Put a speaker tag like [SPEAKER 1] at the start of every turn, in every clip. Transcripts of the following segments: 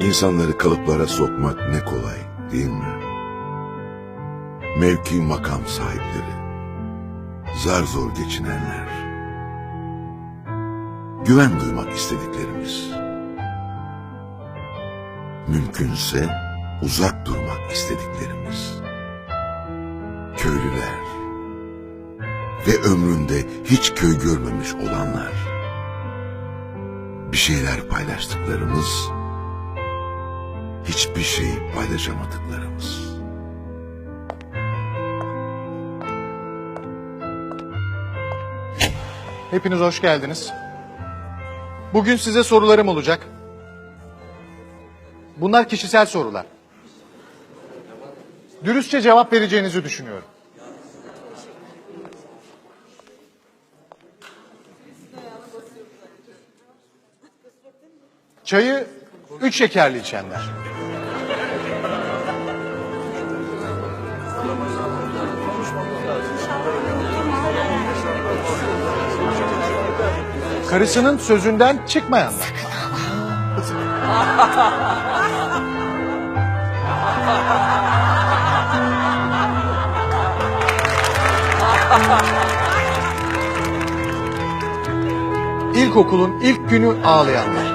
[SPEAKER 1] İnsanları kalıplara sokmak ne kolay değil mi? Mevki makam sahipleri, zar zor geçinenler, güven duymak istediklerimiz, mümkünse uzak durmak istediklerimiz, köylüler. Ve ömründe hiç köy görmemiş olanlar, bir şeyler paylaştıklarımız, hiçbir şey paylaşamadıklarımız.
[SPEAKER 2] Hepiniz hoş geldiniz. Bugün size sorularım olacak. Bunlar kişisel sorular. Dürüstçe cevap vereceğinizi düşünüyorum. Çayı üç şekerli içenler. Karısının sözünden çıkmayanlar. İlkokulun ilk günü ağlayanlar.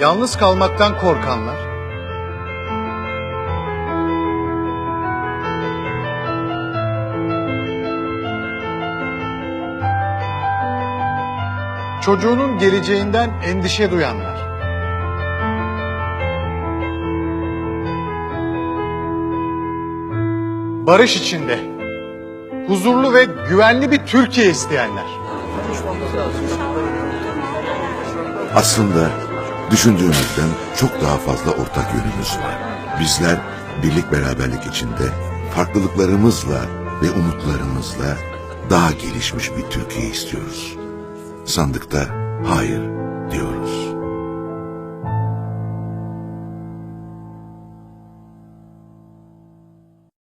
[SPEAKER 2] Yalnız kalmaktan korkanlar. Çocuğunun geleceğinden endişe duyanlar. Barış içinde, huzurlu ve güvenli bir Türkiye isteyenler.
[SPEAKER 1] Aslında düşündüğümüzden çok daha fazla ortak yönümüz var. Bizler birlik beraberlik içinde farklılıklarımızla ve umutlarımızla daha gelişmiş bir Türkiye istiyoruz. Sandıkta hayır.